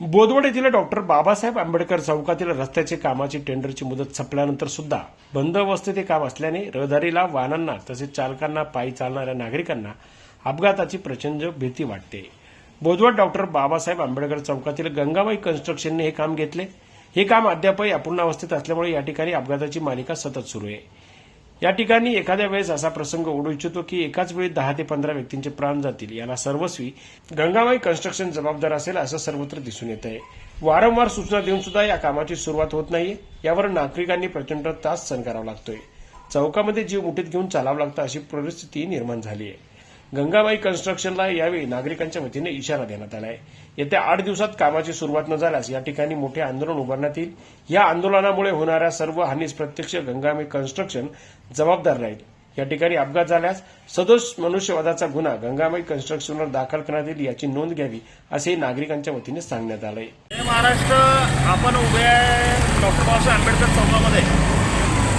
बोदवड येथील डॉक्टर बाबासाहेब आंबेडकर चौकातील रस्त्याचे कामाची टेंडरची मुदत संपल्यानंतर सुद्धा बंद अवस्थेत हे काम असल्याने रहदारीला वाहनांना तसेच चालकांना पायी चालणाऱ्या नागरिकांना अपघाताची प्रचंड भीती वाटते. बोदवड डॉक्टर बाबासाहेब आंबेडकर चौकातील गंगाबाई कन्स्ट्रक्शनने हे काम घेतले. हे काम अद्यापही अपूर्ण अवस्थेत असल्यामुळे या ठिकाणी अपघाताची मालिका सतत सुरू आहे. या ठिकाणी एखाद्या वेळेस असा प्रसंग ओढू इच्छितो की एकाच वेळी दहा ते पंधरा व्यक्तींचे प्राण जातील. याला सर्वस्वी गंगाबाई कन्स्ट्रक्शन जबाबदार असेल असं सर्वत्र दिसून येत आहे वारंवार सूचना देऊन सुद्धा या कामाची सुरुवात होत नाहीये. यावर नागरिकांनी प्रचंड त्रास सहन करावा लागतोय. चौकामध्ये जीव मुठीत घेऊन चालावं लागतं अशी परिस्थिती निर्माण झाली आहे गंगाबाई कन्स्ट्रक्शनला यावेळी नागरिकांच्या वतीने इशारा देण्यात आला आहे येत्या आठ दिवसात कामाची सुरुवात न झाल्यास या ठिकाणी मोठे आंदोलन उभारण्यात येईल. या आंदोलनामुळे होणाऱ्या सर्व हानीस प्रत्यक्ष गंगाबाई कन्स्ट्रक्शन जबाबदार राहील. या ठिकाणी अपघात झाल्यास सदोष मनुष्यवादाचा गुन्हा गंगामाई कन्स्ट्रक्शनवर दाखल करण्यात येईल याची नोंद घ्यावी असे नागरिकांच्या वतीने सांगण्यात आलं आहे महाराष्ट्र आपण उभे आहे डॉक्टर बाबासाहेब आंबेडकर चौकामध्ये.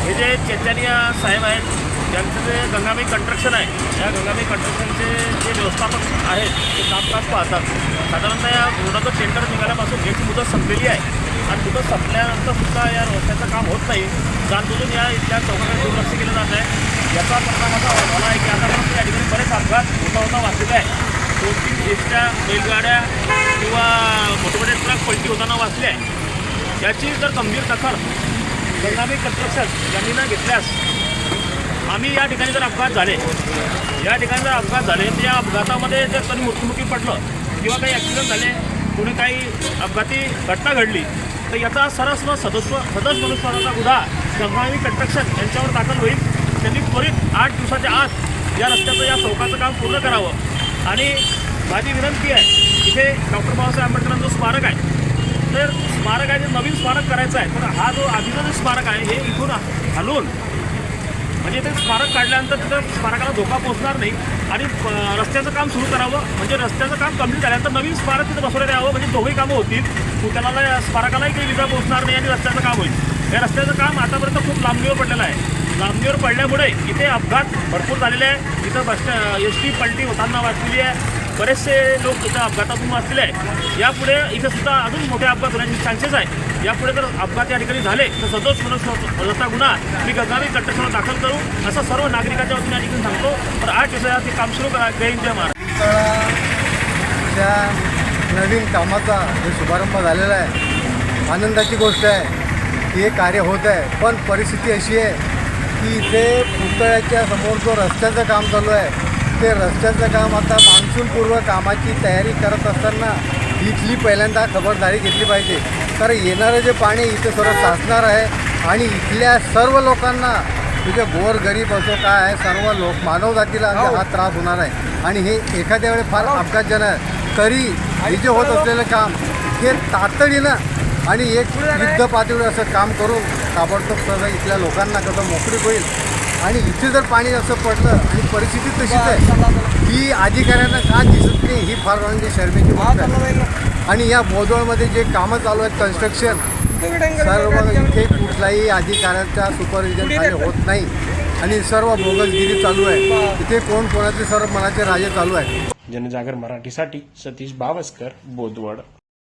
हे जे चैतन्य साहेब आहेत त्यांचं जे गंगामी कंस्ट्रक्शन आहे या गंगामी कंस्ट्रक्शनचे जे व्यवस्थापक आहेत ते कामकाज पाहतात. साधारणतः या रोडाचं टेंडर निघाल्यापासून याची मुदत संपलेली आहे. आणि मुदत संपल्यानंतर सुद्धा या रस्त्याचं काम होत नाही. जाणबुजून या इथल्या चौकाकडे दुर्लक्ष केलं जात आहे. याचा परिणाम असा झाला आहे की आतापर्यंत या ठिकाणी बरेच अपघात होता होता वाचलेले आहे. दोन तीन एसट्या बैलगाड्या किंवा मोठे ट्रक पलटी होताना वाचले आहे. याची जर गंभीर दखल गंगामी कंट्रक्शन यांनी न घेतल्यास आम्ही या ठिकाणी जर अपघात झाले या ठिकाणी जर अपघात झाले तर या अपघातामध्ये जर कधी मृत्युमुखी पडलं किंवा काही ॲक्सिडेंट झाले कोणी काही अपघाती घटना घडली तर याचा सरस्व सदस्व सदस्य मनुष्यवादाचा गुन्हा गंगाबाई कन्स्ट्रक्शन यांच्यावर दाखल होईल. त्यांनी त्वरित आठ दिवसाच्या आत या रस्त्याचं या चौकाचं काम पूर्ण करावं. आणि माझी विनंती आहे इथे डॉक्टर बाबासाहेब आंबेडकरांचं स्मारक आहे. तर स्मारक आहे ते नवीन स्मारक करायचं आहे पण हा जो आधीचा जो स्मारक आहे हे इथून हलवून म्हणजे ते स्मारक काढल्यानंतर तिथं स्मारकाला धोका पोहोचणार नाही. आणि रस्त्याचं काम सुरू करावं. म्हणजे रस्त्याचं काम कंप्लीट झाल्यानंतर नवीन स्मारक तिथं बसवण्यात यावं. म्हणजे दोघंही कामं होतील. त्याला स्मारकालाही काही विजा पोहोचणार नाही आणि रस्त्याचं काम होईल. या रस्त्याचं काम आतापर्यंत खूप लांबणीवर पडलेलं आहे. लांबणीवर पडल्यामुळे इथे अपघात भरपूर झालेले आहे. इथं बस एस टी पलटी होताना वाचलेली आहे. बरेचसे लोक इथं अपघातातून वाचलेले आहे यापुढे इथं सुद्धा अजून मोठे अपघात होण्याचे चान्सेस आहे यापुढे जर अपघात या ठिकाणी झाले तर सदोष मनुष्यवधाचा गुन्हा मी गंगावी कट्टकवर दाखल करू. असं सर्व नागरिकांच्या वतीने या ठिकाणी सांगतो. तर आठ दिवसात ते काम सुरू करा. जय जय महाराज त्या नवीन कामाचा जो शुभारंभ झालेला आहे आनंदाची गोष्ट आहे हे कार्य होत आहे. पण परिस्थिती अशी आहे की इथे पुतळ्याच्या समोर जो रस्त्याचं काम चालू आहे ते रस्त्याचं काम आता मान्सूनपूर्व कामाची तयारी करत असताना इथली पहिल्यांदा खबरदारी घेतली पाहिजे. कारण येणारं जे पाणी इथे सर्व साचणार आहे आणि इथल्या सर्व लोकांना तुझे गोर गरीब असो काय आहे सर्व लोक मानव जातीला हा. त्रास होणार आहे. आणि हे एखाद्या वेळी फार अपघातजनक आहे. तरी हे जे होत असलेलं काम हे तातडीनं आणि एक युद्ध पातळीवर असं काम करून ताबडतोब सगळं इथल्या लोकांना कसं मोकळीक होईल आणि इथे जर पाणी असं पडलं आणि परिस्थिती तशीच आहे ही अधिकाऱ्यांना का दिसत नाही ही फार म्हणजे शर्मेची गोष्ट आहे. आणि या बोदवळमध्ये जे कामं चालू आहेत कन्स्ट्रक्शन सर्व इथे कुठलाही अधिकाऱ्यांचा सुपरविजन होत नाही. आणि सर्व बोगसगिरी चालू आहे. इथे कोण कोणाचे सर्व मनाचे राजे चालू आहे जनजागर मराठीसाठी सतीश बावस्कर बोदवड